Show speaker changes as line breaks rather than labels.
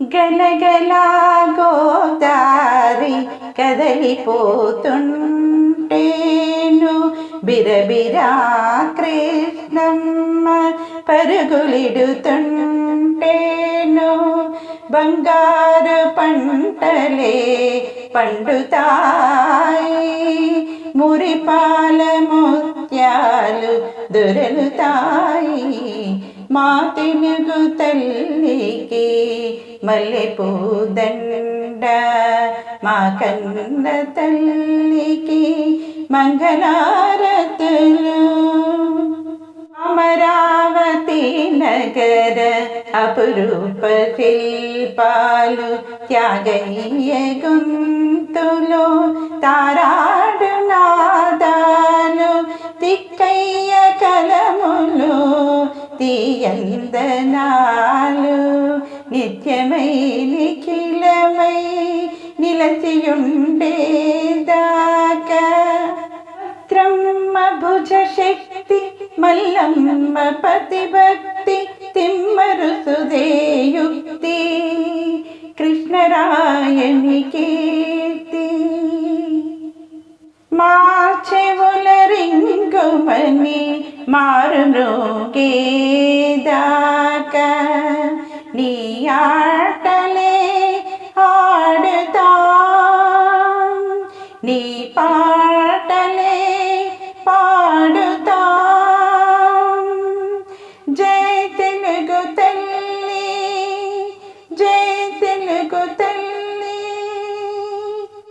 గలగలా గోదారి కదలిపోతుంటేను బిరబిరా కృష్ణమ్మ పరుగులిడుతుంటేను బంగారు పంటలే పండుతాయి మురిపాల ముత్యాలు దొరలుతాయి മാതിനു തല്ലിക്ക് മല്ലിപ്പൂതണ്ട മാ കന്ന തല്ലിക്ക് മംഗലാരത്തിലു. അമരാവതി നഗര അപുരൂപത്തിൽ പാലു ത്യാഗയ്യ ഗുന്തുലോ. താരാടുനാ తీయందనాలు నిత్యమై నిఖిలమై నిలచియుండేదాకా త్రమ్మ భుజ శక్తి మల్లమ్మ పతిభక్తి తిమ్మరు సుదేయుక్తి மாறுமருகேதாக்க நீயாட்டலே ஆடுதா நீ பா